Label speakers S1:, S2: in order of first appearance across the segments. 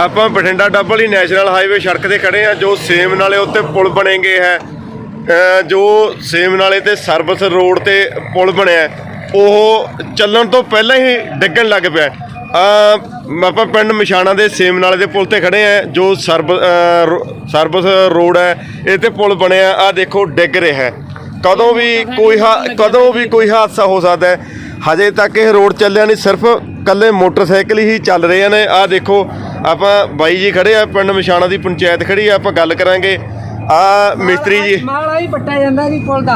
S1: ਆਪਾਂ Bathinda double national highway ਸੜਕ ਤੇ ਖੜੇ ਆ, ਜੋ ਸੇਮ ਨਾਲੇ ਉੱਤੇ ਪੁਲ ਬਣੇਗੇ ਹੈ। ਜੋ ਸੇਮ ਨਾਲੇ ਤੇ ਸਰਵਿਸ ਰੋਡ ਤੇ ਪੁਲ ਬਣਿਆ ਉਹ ਚੱਲਣ ਤੋਂ ਪਹਿਲਾਂ ਹੀ ਡਿੱਗਣ ਲੱਗ ਪਿਆ ਆਪਾਂ ਪਿੰਡ ਮਸ਼ਾਣਾ ਦੇ ਸੇਮ ਨਾਲੇ ਦੇ ਪੁਲ ਤੇ ਖੜੇ ਆ, ਜੋ ਸਰਵ ਰੋ- ਸਰਵਿਸ ਰੋਡ ਹੈ, ਇਹ ਤੇ ਪੁਲ ਬਣਿਆ ਆ ਦੇਖੋ, ਡਿੱਗ ਰਿਹਾ ਹੈ। ਕਦੋਂ ਵੀ ਕੋਈ ਹਾ- ਕਦੋਂ ਵੀ ਕੋਈ ਹਾਦਸਾ ਹੋ ਸਕਦਾ ਹੈ। ਹਜੇ ਤੱਕ ਇਹ ਰੋਡ ਚੱਲਿਆ ਨਹੀਂ, ਸਿਰਫ ਕੱਲੇ ਮੋਟਰਸਾਈਕਲ ਹੀ ਚੱਲ ਰਹੇ ਨੇ। ਆ ਦੇਖੋ ਆਪਾਂ ਬਾਈ ਜੀ ਖੜੇ ਆ ਪਿੰਡ ਮਸ਼ਾਣਾ ਦੀ ਪੰਚਾਇਤ ਖੜੀ ਆ ਆਪਾਂ ਗੱਲ ਕਰਾਂਗੇ। ਆ ਮਿਸਤਰੀ ਜੀ।
S2: ਮਾਲ ਆਈ ਪੱਟਿਆ ਜਾਂਦਾ ਜੀ ਪੁੱਲ ਦਾ।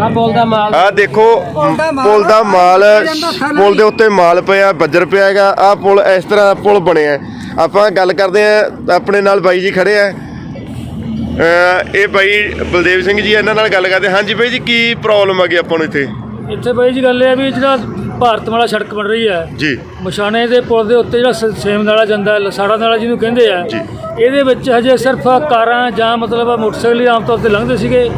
S2: ਆ ਪੁੱਲ ਦਾ ਮਾਲ।
S1: ਆ ਦੇਖੋ
S2: ਪੁਲ ਦਾ ਮਾਲ
S1: ਪੁਲ ਦਾ ਮਾਲ
S2: ਜਾਂਦਾ ਥੱਲੇ
S1: ਪੁਲ ਦੇ ਉੱਤੇ ਮਾਲ ਪਿਆ ਬੱਜਰ ਪਿਆ ਹੈਗਾ। ਆ ਪੁਲ ਇਸ ਤਰ੍ਹਾਂ ਪੁਲ ਬਣਿਆ। ਹੈ। ਆਪਾਂ ਗੱਲ ਕਰਦੇ ਆ ਆਪਣੇ ਨਾਲ ਬਾਈ ਜੀ ਖੜੇ ਆ। ਅਹ ਇਹ ਬਾਈ ਬਲਦੇਵ ਸਿੰਘ ਜੀ ਇਹਨਾਂ ਨਾਲ ਗੱਲ ਕਰਦੇ ਹਾਂ। ਹਾਂਜੀ ਬਾਈ ਜੀ ਕੀ ਪ੍ਰੋਬਲਮ ਆ ਗਈ ਆਪਾਂ ਨੂੰ ਇੱਥੇ?
S3: ਇੱਥੇ ਬਾਈ ਜੀ ਗੱਲ ਇਹ ਹੈ ਵੀ ਜਿਹੜਾ ਭਾਰਤ ਵਾਲਾ ਸੜਕ ਬਣ ਰਹੀ ਹੈ।
S1: ਜੀ।
S3: ਮਸ਼ਾਣੇ ਦੇ ਪੁਲ ਦੇ ਉੱਤੇ ਜਿਹੜਾ ਸ- ਸੇਮ ਨਾਲਾ ਜਾਂਦਾ ਹੈ, ਲਸਾੜਾ ਨਾਲਾ ਜਿਹਨੂੰ ਕਹਿੰਦੇ ਆ।
S1: ਜੀ।
S3: ਇਹਦੇ ਵਿੱਚ ਹਜੇ ਸਿਰਫ ਕਾਰਾਂ ਜਾਂ ਮਤਲਬ ਮੋਟਰਸਾਈਕਲ ਹੀ ਆਮ ਤੌਰ ਤੇ ਲੰਘਦੇ ਸੀਗੇ।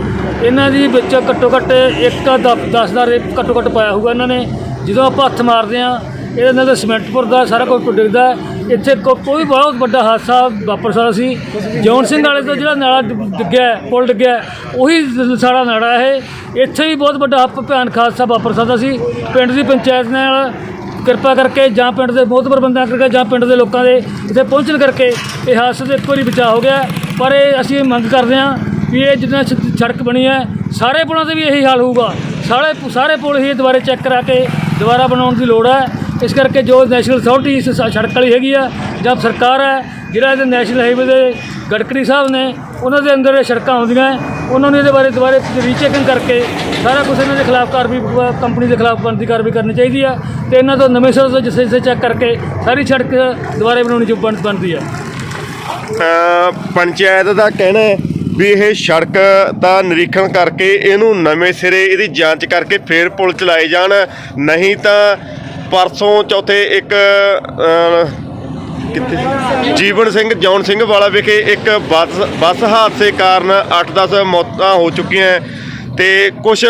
S3: ਇਹਨਾਂ ਦੀ ਵਿੱਚ ਘੱਟੋ ਘੱਟ ਇੱਕ 10 ਦਾ ਰੇਟ ਘੱਟੋ ਘੱਟ ਪਾਇਆ ਹੋਊਗਾ ਇਹਨਾਂ ਨੇ। ਜਦੋਂ ਆਪਾਂ ਹੱਥ ਮਾਰਦੇ ਆ ਇਹਦੇ ਨਾਲ ਤਾਂ ਸੀਮੈਂਟਪੁਰ ਦਾ ਸਾਰਾ ਕੁਝ ਡਿੱਗਦਾ ਹੈ। ਇੱਥੇ ਕੋ- ਕੋਈ ਬਹੁਤ ਵੱਡਾ ਹਾਦਸਾ ਵਾਪਰ ਸਕਦਾ ਸੀ। ਜੌਨ ਸਿੰਘ ਵਾਲੇ ਤੋਂ ਜਿਹੜਾ ਨਾਲਾ ਡਿ- ਡਿੱਗਿਆ ਹੈ, ਪੁਲ ਡਿੱਗਿਆ ਹੈ, ਉਹੀ ਸਾਰਾ ਨਾਲਾ ਇਹ। ਇੱਥੇ ਵੀ ਬਹੁਤ ਵੱਡਾ ਪ- ਭਿਆਨਕ ਹਾਦਸਾ ਵਾਪਰ ਸਕਦਾ ਸੀ। ਪਿੰਡ ਦੀ ਪੰਚਾਇਤ ਨਾਲ ਕਿਰਪਾ ਕਰਕੇ ਜਾਂ ਪਿੰਡ ਦੇ ਮੋਹਤਬਰ ਬੰਦਿਆਂ ਕਰਕੇ ਜਾਂ ਪਿੰਡ ਦੇ ਲੋਕਾਂ ਦੇ ਇੱਥੇ ਪਹੁੰਚਣ ਕਰਕੇ ਇਹ ਹਾਦਸੇ ਤੋਂ ਇੱਕ ਵਾਰੀ ਬਚਾਅ ਹੋ ਗਿਆ। ਪਰ ਇਹ ਅਸੀਂ ਮੰਗ ਕਰਦੇ ਹਾਂ ਵੀ ਇਹ ਜਿੱਦਾਂ ਸ- ਸੜਕ ਬਣੀ ਹੈ ਸਾਰੇ ਪੁਲਾਂ ਤੇ ਵੀ ਇਹੀ ਹਾਲ ਹੋਊਗਾ। ਸਾਰੇ ਸਾਰੇ ਪੁਲ ਹੀ ਦੁਬਾਰੇ ਚੈੱਕ ਕਰਾ ਕੇ ਦੁਬਾਰਾ ਬਣਾਉਣ ਦੀ ਲੋੜ ਹੈ। ਇਸ ਕਰਕੇ ਜੋ ਨੈਸ਼ਨਲ ਅਥਾਰਟੀ ਇਸ ਸੜਕ ਵਾਲੀ ਹੈਗੀ ਆ ਜਾਂ ਸਰਕਾਰ ਹੈ ਜਿਹੜਾ ਇਹਦੇ ਨੈਸ਼ਨਲ ਹਾਈਵੇ ਦੇ ਗਡਕਰੀ ਸਾਹਿਬ ਨੇ ਉਹਨਾਂ ਦੇ ਅੰਦਰ ਇਹ ਸੜਕਾਂ ਆਉਂਦੀਆਂ ਹੈ, ਉਹਨਾਂ ਨੂੰ ਇਹਦੇ ਬਾਰੇ ਦੁਬਾਰੇ ਰੀਚੈਕਿੰਗ ਕਰਕੇ ਸਾਰਾ ਕੁਝ ਇਹਨਾਂ ਦੇ ਖਿਲਾਫ ਕਾਰਵਾਈ ਕੰਪਨੀ ਦੇ ਖਿਲਾਫ ਬਣਦੀ ਕਾਰਵਾਈ ਕਰਨੀ ਚਾਹੀਦੀ ਆ ਤੇ ਇਹਨਾਂ ਤੋਂ ਨਵੇਂ ਸਿਰੇ ਤੋਂ ਜਿਸੇ ਜਿਸੇ ਚੈੱਕ ਕਰਕੇ ਸਾਰੀ ਸੜਕ ਦੁਬਾਰੇ ਬਣਾਉਣੀ ਜੋ ਬਣ- ਬਣਦੀ ਆ।
S1: ਪੰਚਾਇਤ ਦਾ ਕਹਿਣਾ ਹੈ ਵੀ ਇਹ ਸੜਕ ਦਾ ਨਿਰੀਖਣ ਕਰਕੇ ਇਹਨੂੰ ਨਵੇਂ ਸਿਰੇ ਇਹਦੀ ਜਾਂਚ ਕਰਕੇ ਫੇਰ ਪੁਲ ਚਲਾਏ ਜਾਣ ਨਹੀਂ ਤਾਂ ਪਰਸੋਂ ਚੌਥੇ ਇੱਕ ਕਿੱਥੇ ਜੀਵਨ ਸਿੰਘ ਜੌਨ ਸਿੰਘ ਵਾਲਾ ਵਿਖੇ ਇੱਕ ਬੱਸ ਬੱਸ ਹਾਦਸੇ ਕਾਰਨ 8-10 ਮੌਤਾਂ ਹੋ ਚੁੱਕੀਆਂ ਹੈ ਤੇ ਕੁਝ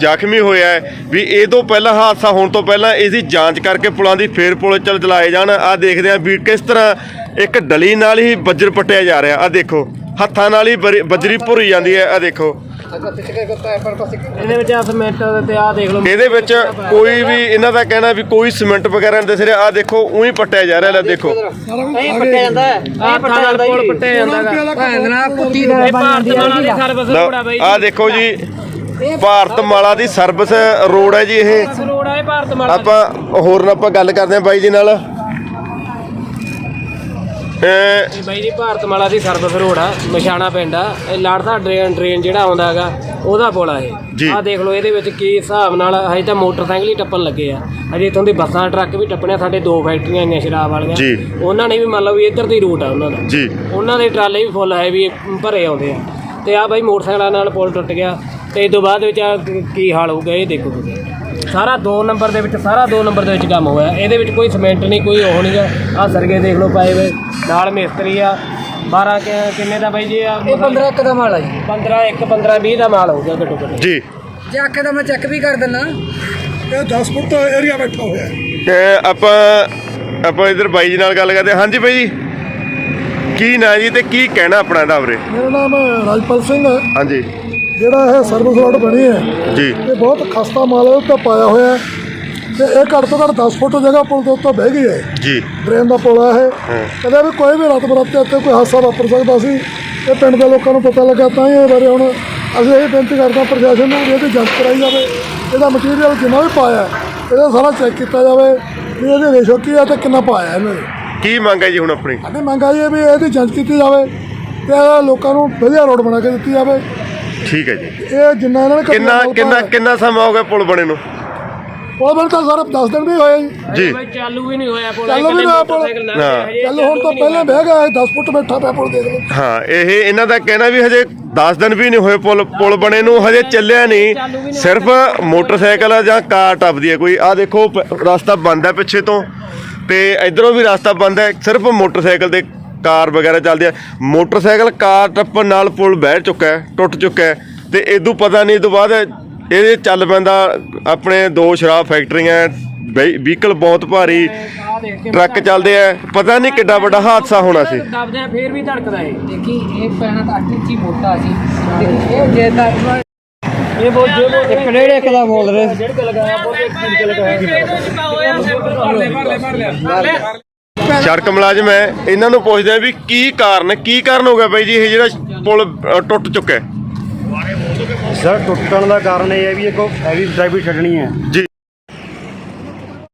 S1: ਜ਼ਖਮੀ ਹੋਇਆ ਵੀ ਇਹ ਤੋਂ ਪਹਿਲਾਂ ਹਾਦਸਾ ਹੋਣ ਤੋਂ ਪਹਿਲਾਂ ਇਹਦੀ ਜਾਂਚ ਕਰਕੇ ਪੁਲਾਂ ਦੀ ਫੇਰ ਪੁਲ ਚੱਲ ਚਲਾਏ ਜਾਣ। ਆ ਦੇਖਦੇ ਆ ਵੀ ਕਿਸ ਤਰ੍ਹਾਂ ਇੱਕ ਡਲੀ ਨਾਲ ਹੀ ਬੱਜਰ ਪਟਿਆ ਜਾ ਰਿਹਾ। ਆ ਦੇਖੋ, ਹੱਥਾਂ ਨਾਲ ਹੀ ਬਰੀ- ਬਜਰੀ ਭੁਰੀ ਜਾਂਦੀ ਹੈ ਆ ਦੇਖੋ।
S2: ਇਹਦੇ ਵਿੱਚ ਆ ਸੀਮੈਂਟ ਤੇ ਆ ਦੇਖ ਲਓ।
S1: ਇਹਦੇ ਵਿੱਚ ਕੋਈ ਵੀ ਇਹਨਾਂ ਦਾ ਕਹਿਣਾ ਵੀ ਕੋਈ ਸੀਮੈਂਟ ਵਗੈਰਾ ਨਹੀਂ ਦਿਸ ਰਿਹਾ। ਆ ਦੇਖੋ ਉਹੀ ਪਟਿਆ ਜਾ ਰਿਹਾ ਲੈ ਦੇਖੋ।
S2: ਨਹੀਂ ਪੱਟਿਆ ਜਾਂਦਾ ਆ ਪੱਟਿਆ ਜਾਂਦਾ ਪੁੱਲ ਪੱਟਿਆ ਜਾਂਦਾ ਭੈਂਦਣਾ ਕੁੱਤੀ ਦਾ ਭਾਰਤ ਮਾਲਾ ਦੀ ਸਰਵਿਸ ਰੋਡ ਆ ਬਾਈ
S1: ਆ ਦੇਖੋ ਜੀ ਭਾਰਤ ਮਾਲਾ ਦੀ ਸਰਵਿਸ ਰੋਡ ਹੈ ਜੀ ਇਹ।
S2: ਰੋਡ ਆ ਇਹ ਭਾਰਤ ਮਾਲਾ
S1: ਆਪਾਂ ਹੋਰ ਨਾਲ ਆਪਾਂ ਗੱਲ ਕਰਦੇ ਹਾਂ ਬਾਈ ਜੀ ਨਾਲ।
S2: ਇਹ ਬਾਈ ਜੀ ਭਾਰਤ ਮਾਲਾ ਦੀ ਸਰਵਿਸ ਰੋਡ ਆ ਮਸ਼ਾਣਾ ਪਿੰਡ ਆ। ਇਹ ਲੜਦਾ ਡਰੇਨ ਡਰੇਨ ਜਿਹੜਾ ਆਉਂਦਾ ਹੈਗਾ ਉਹਦਾ ਪੁਲ ਆ। ਇਹ। ਆ ਦੇਖ ਲਓ ਇਹਦੇ ਵਿੱਚ ਕੀ ਹਿਸਾਬ ਨਾਲ ਹਜੇ ਤਾਂ ਮੋਟਰਸਾਈਕਲ ਹੀ ਟੱਪਣ ਲੱਗੇ ਆ। ਹਜੇ ਇਥੋਂ ਦੀ ਬੱਸਾਂ ਟਰੱਕ ਵੀ ਟੱਪਣੇ। ਸਾਡੇ ਦੋ ਫੈਕਟਰੀਆਂ ਆਈਆਂ ਸ਼ਰਾਬ ਵਾਲੀਆਂ। ਉਹਨਾਂ ਨੇ ਵੀ ਮੰਨ ਲਓ ਵੀ ਇੱਧਰ ਦੀ ਰੂਟ ਆ ਉਹਨਾਂ ਦਾ।
S1: ਜੀ।
S2: ਉਹਨਾਂ ਦੇ ਟਰਾਲੇ ਵੀ ਫੁੱਲ ਆਏ ਵੀ ਭਰੇ ਆਉਂਦੇ ਆ। ਤੇ ਆ ਬਾਈ ਮੋਟਰਸਾਈਕਲਾਂ ਨਾਲ ਪੁਲ ਟੁੱਟ ਗਿਆ। ਤੇ ਇਸ ਤੋਂ ਬਾਅਦ ਵਿੱਚ ਆ ਕੀ ਹਾਲ ਹੋਊਗਾ ਇਹ ਦੇਖੋ ਤੁਸੀਂ। ਸਾਰਾ 2 ਨੰਬਰ ਦੇ ਵਿੱਚ ਸਾਰਾ 2 ਨੰਬਰ ਦੇ ਵਿੱਚ ਕੰਮ ਹੋਇਆ। ਇਹਦੇ ਵਿੱਚ ਕੋਈ ਸੀਮੈਂਟ ਨਹੀਂ ਕੋਈ ਉਹ ਨਹੀਂ ਆ। ਸਰਗੇ ਦੇਖ ਲਓ ਪਾਏ ਹੋਏ। ਨਾਲ ਮਿਸਤਰੀ ਆ। 12 ਕਿ- ਕਿੰਨੇ ਦਾ ਬਾਈ ਜੀ ਆ?
S4: ਇਹ 15 ਇੱਕ ਦਾ ਮਾਲ ਆ ਜੀ।
S2: 15 1 15 20 ਦਾ ਮਾਲ ਹੋਊਗਾ ਘੱਟੋ ਘੱਟ।
S1: ਜੀ।
S4: ਜੇ ਆਖੇ ਤਾਂ ਮੈਂ ਚੈੱਕ ਵੀ ਕਰ ਦਿੰਨਾ
S5: ਇਹ 10 ਫੁੱਟ ਏਰੀਆ ਬੈਠਾ ਹੋਇਆ ਹੈ।
S1: ਅਹ ਆਪਾਂ ਆਪਾਂ ਇਧਰ ਬਾਈ ਜੀ ਨਾਲ ਗੱਲ ਕਰਦੇ ਹਾਂ। ਹਾਂਜੀ ਬਾਈ ਜੀ। ਕੀ ਨਾਂ ਜੀ ਤੇ ਕੀ ਕਹਿਣਾ ਆਪਣਾ ਇਹਦਾ ਵੀਰੇ?
S5: ਮੇਰਾ ਨਾਮ ਰਾਜਪਾਲ ਸਿੰਘ ਹੈ।
S1: ਹਾਂਜੀ।
S5: ਜਿਹੜਾ ਇਹ ਸਰਵਿਸ ਰੋਡ ਬਣੀ ਹੈ
S1: ਜੀ।
S5: ਇਹ ਬਹੁਤ ਖਸਤਾ ਮਾਲ ਹੈ ਉੱਤੇ ਪਾਇਆ ਹੋਇਆ ਹੈ। ਤੇ ਇਹ ਘੱਟ ਤੋਂ ਘੱਟ 10 ਫੁੱਟ ਜਗ੍ਹਾ ਪੁਲ ਦੇ ਉੱਤੇ ਬਹਿ ਗਈ ਹੈ।
S1: ਜੀ।
S5: ਡਰੇਨ ਦਾ ਪੁਲ ਹੈ ਇਹ। ਕਦੇ ਵੀ ਕੋਈ ਵੀ ਰਾਤ ਬਰਾਤੇ ਇੱਥੇ ਕੋਈ ਹਾਦਸਾ ਵਾਪਰ ਸਕਦਾ ਸੀ ਇਹ ਪਿੰਡ ਦੇ ਲੋਕਾਂ ਨੂੰ ਪਤਾ ਲੱਗਾ ਤਾਂ ਹੀ ਇਹ ਬਾਰੇ ਹੁਣ ਅਸੀਂ ਇਹ ਬੇਨਤੀ ਕਰਦੇ ਹਾਂ ਪ੍ਰਸ਼ਾਸਨ ਨੂੰ ਵੀ ਇਹਦੀ ਜਾਂਚ ਕਰਾਈ ਜਾਵੇ। ਇਹਦਾ ਮਟੀਰੀਅਲ ਜਿੰਨਾ ਵੀ ਪਾਇਆ ਹੈ, ਇਹਦਾ ਸਾਰਾ ਚੈੱਕ ਕੀਤਾ ਜਾਵੇ ਵੀ ਇਹਦੇ ਰੇਸ਼ੋ ਕੀ ਹੈ ਤੇ ਕਿੰਨਾ ਪਾਇਆ ਇਹਨੇ।
S1: ਕੀ ਮੰਗ ਹੈ ਜੀ ਹੁਣ ਆਪਣੀ?
S5: ਸਾਡੀ ਮੰਗ ਜੀ ਵੀ ਇਹਦੀ ਜਾਂਚ ਕੀਤੀ ਜਾਵੇ ਤੇ ਇਹਦਾ ਲੋਕਾਂ ਨੂੰ ਵਧੀਆ ਰੋਡ ਬਣਾ ਕੇ ਦਿੱਤੀ ਜਾਵੇ।
S1: ਠੀਕ ਹੈ ਜੀ।
S5: ਇਹ ਜਿੰਨਾ ਇਹਨਾਂ ਨੇ
S1: ਕਿੰਨਾ ਕਿੰਨਾ
S5: ਪਾਇਆ,
S1: ਕਿੰਨਾ ਸਮਾਂ ਹੋ ਗਿਆ ਪੁਲ ਬਣੇ ਨੂੰ?
S5: ਉਹ ਬਣ ਤਾਂ ਸਾਰੇ 10 ਦਿਨ ਵੀ ਹੋਏ ਜੀ।
S1: ਜੀ।
S2: ਬਾਈ ਚਾਲੂ ਵੀ ਨਹੀਂ ਹੋਇਆ ਪੁਲ
S5: ਚਾਲੂ ਵੀ ਨਹੀਂ ਹੋਇਆ ਪੁਲ।
S2: ਮੋਟਰਸਾਈਕਲ ਨਾਲ
S1: ਹਾਂ।
S2: ਹਜੇ
S5: ਚੱਲ ਹੁਣ ਤਾਂ ਪਹਿਲਾਂ ਬਹਿ ਗਿਆ 10 ਫੁੱਟ ਬੈਠਾ ਪਿਆ ਪੁਲ ਦੇਖ ਲਓ।
S1: ਹਾਂ ਇਹ ਇਹਨਾਂ ਦਾ ਕਹਿਣਾ ਵੀ ਹਜੇ 10 ਦਿਨ ਵੀ ਨਹੀਂ ਹੋਏ ਪੁਲ ਪੁਲ ਬਣੇ ਨੂੰ ਹਜੇ ਚੱਲਿਆ ਨਹੀਂ। ਸਿਰਫ ਮੋਟਰਸਾਈਕਲ ਜਾਂ ਕਾਰ ਟੱਪਦੀ ਹੈ ਕੋਈ। ਆ ਦੇਖੋ ਪ- ਰਸਤਾ ਬੰਦ ਹੈ ਪਿੱਛੇ ਤੋਂ ਤੇ ਇਧਰੋਂ ਵੀ ਰਸਤਾ ਬੰਦ ਹੈ ਸਿਰਫ ਮੋਟਰਸਾਈਕਲ ਤੇ ਕਾਰ ਵਗੈਰਾ ਚੱਲਦੀ ਹੈ। ਮੋਟਰਸਾਈਕਲ ਕਾਰ ਟੱਪਣ ਨਾਲ ਪੁਲ ਬਹਿ ਚੁੱਕਾ ਹੈ ਟੁੱਟ ਚੁੱਕਾ ਹੈ ਤੇ ਇਦੋਂ ਪਤਾ ਨਹੀਂ ਤੋਂ ਬਾਅਦ ਇਹਦੇ ਚੱਲ ਪੈਂਦਾ ਆਪਣੇ ਦੋ ਸ਼ਰਾਬ ਫੈਕਟਰੀਆਂ ਵਹੀਕਲ ਬਹੁਤ ਭਾਰੀ ਟਰੱਕ ਚੱਲਦੇ ਆ। ਪਤਾ ਨਹੀਂ ਕਿੱਡਾ ਵੱਡਾ ਹਾਦਸਾ ਹੋਣਾ ਸੀ।
S2: ਦਬਦੇ ਆ ਫੇਰ ਵੀ ਧੜਕਦਾ ਇਹ।
S4: ਦੇਖੀ ਇਹ ਪੈਣਾ ਤਾਂ ਅੱਠ ਇੰਚੀ ਮੋਟਾ ਸੀ। ਦੇਖੀ ਇਹ ਜੇ ਤਾਂ
S2: ਇਹ ਬੋਲ ਜੇ ਬੋਲ
S4: ਇੱਕ ਡੇਢ ਇੱਕ ਦਾ ਬੋਲ ਰਹੇ।
S2: ਡੇਢ ਕੇ ਲਗਾਇਆ ਬੋਲ ਇੱਕ ਡੇਢ ਕੇ ਲਗਾਇਆ।
S1: ਸੜਕ ਮੁਲਾਜ਼ਮ ਹੈ। ਇਹਨਾਂ ਨੂੰ ਪੁੱਛਦੇ ਆ ਵੀ ਕੀ ਕਾਰਨ ਕੀ ਕਾਰਨ ਹੋ ਗਿਆ ਬਾਈ ਜੀ? ਇਹ ਜਿਹੜਾ ਪੁਲ ਅ, ਟੁੱਟ ਚੁੱਕਾ ਹੈ।
S6: ਸਰ ਟੁੱਟਣ ਦਾ ਕਾਰਨ ਇਹ ਹੈ ਵੀ ਇੱਕ ਹੈਵੀ ਡਰਾਈਵਰ ਛੱਡਣੀ ਹੈ।
S1: ਜੀ।